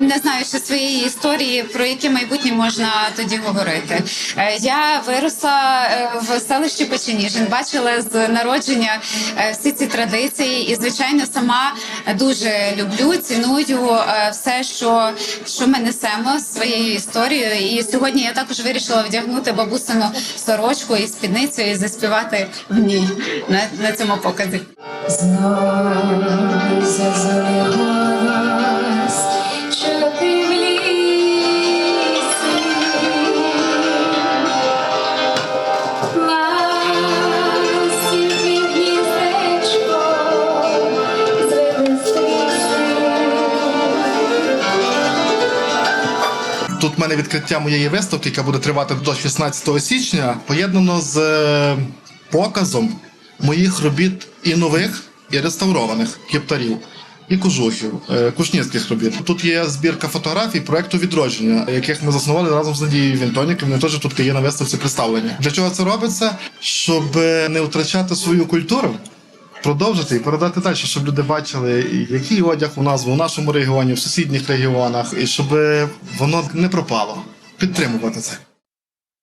Не знаю ще своєї історії, про яке майбутнє можна тоді говорити. Е, Я виросла е, в селищі Печеніжин, бачила з народження е, всі ці традиції, і звичайно, сама дуже люблю, ціную все, що, що ми несемо своєю історією. І сьогодні я також вирішила вдягнути бабусину сорочку і спідницю і заспівати в ній на, на цьому показі. Тут в мене відкриття моєї виставки, яка буде тривати до 16 січня, поєднано з е, показом моїх робіт і нових, і реставрованих кептарів. І кожухів, е, кушнірських робіт. Тут є збірка фотографій проекту відродження, яких ми заснували разом з Надією Вінтонік. Вони теж тут є на виставці представлені. Для чого це робиться? Щоб е, не втрачати свою культуру, продовжити і передати далі, щоб люди бачили, який одяг у нас в нашому регіоні, в сусідніх регіонах, і щоб воно не пропало. Підтримувати це.